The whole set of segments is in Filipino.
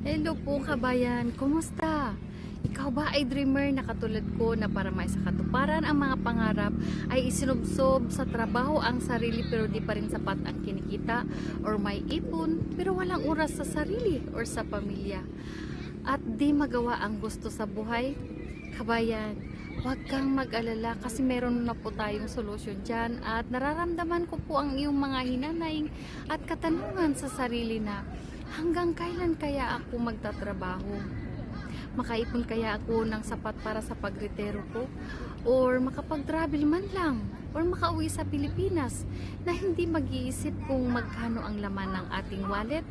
Hello po kabayan, kumusta? Ikaw ba ay dreamer na katulad ko na para may sa katuparan ang mga pangarap ay isinubsob sa trabaho ang sarili pero di pa rin sapat ang kinikita or may ipon pero walang oras sa sarili or sa pamilya at di magawa ang gusto sa buhay? Kabayan, huwag kang mag-alala kasi meron na po tayong solusyon dyan at nararamdaman ko po ang iyong mga hinanaing at katanungan sa sarili na hanggang kailan kaya ako magtatrabaho? Makaipon kaya ako ng sapat para sa pagretero ko? Or makapag-travel man lang? Or makauwi sa Pilipinas na hindi mag-iisip kung magkano ang laman ng ating wallet?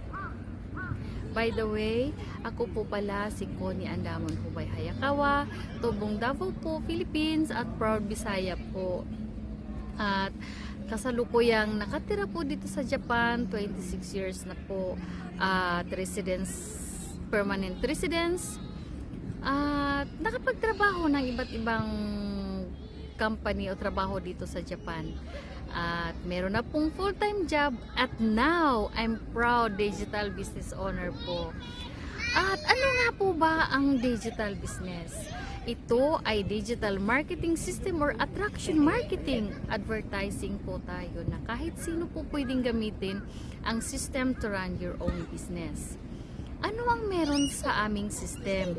By the way, ako po pala si Connie Andamon Hubay Hayakawa, Tubong Davao po, Philippines at Proud Bisaya po. At kasalukuyang nakatira po dito sa Japan, 26 years na po at residence, permanent residence at nakapagtrabaho ng iba't ibang company o trabaho dito sa Japan. At meron na pong full-time job at now I'm proud digital business owner po. At ano nga po ba ang digital business? Ito ay digital marketing system or attraction marketing. Advertising po tayo na kahit sino po pwedeng gamitin ang system to run your own business. Ano ang meron sa aming system?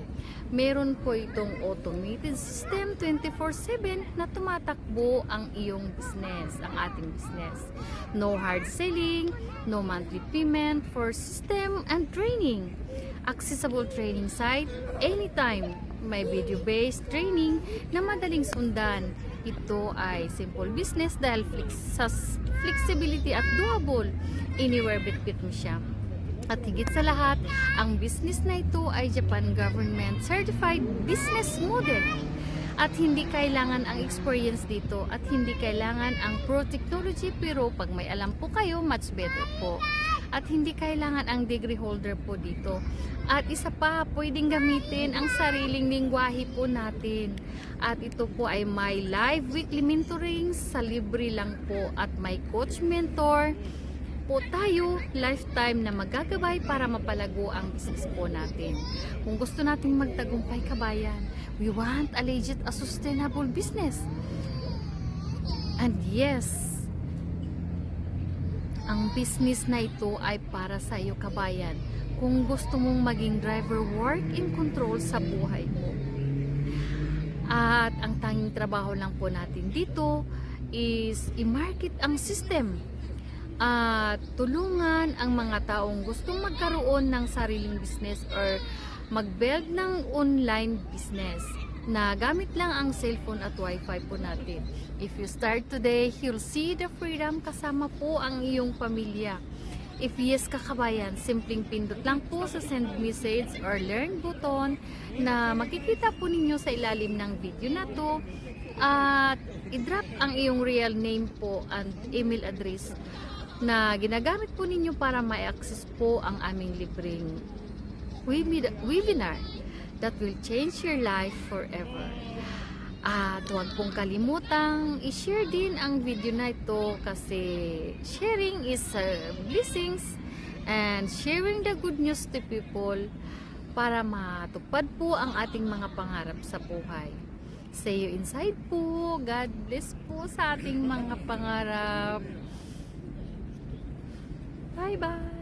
Meron po itong automated system 24-7 na tumatakbo ang iyong business, ang ating business. No hard selling, no monthly payment for system and training. Accessible training site anytime. May video-based training na madaling sundan. Ito ay simple business dahil flex, flexibility at doable. Anywhere bitbit mo siya. At higit sa lahat, ang business na ito ay Japan Government Certified Business Model. At hindi kailangan ang experience dito at hindi kailangan ang pro technology pero pag may alam po kayo, much better po. At hindi kailangan ang degree holder po dito. At isa pa, pwedeng gamitin ang sariling lingwahe po natin. At ito po ay may live weekly mentoring sa libre lang po at may coach mentor po tayo lifetime na magagabay para mapalago ang business po natin. Kung gusto nating magtagumpay kabayan, we want a legit, a sustainable business. And yes, ang business na ito ay para sa iyo kabayan kung gusto mong maging driver work in control sa buhay mo. At ang tanging trabaho lang po natin dito is i-market ang system at tulungan ang mga taong gustong magkaroon ng sariling business or mag-build ng online business na gamit lang ang cellphone at wifi po natin. If you start today, you'll see the freedom kasama po ang iyong pamilya. If yes kakabayan, simpleng pindot lang po sa send message or learn button na makikita po ninyo sa ilalim ng video na to at i-drop ang iyong real name po and email address na ginagamit po ninyo para ma-access po ang aming libreng webi- webinar that will change your life forever. At huwag pong kalimutang i-share din ang video na ito kasi sharing is uh, blessings and sharing the good news to people para matupad po ang ating mga pangarap sa buhay. See you inside po. God bless po sa ating mga pangarap. 拜拜。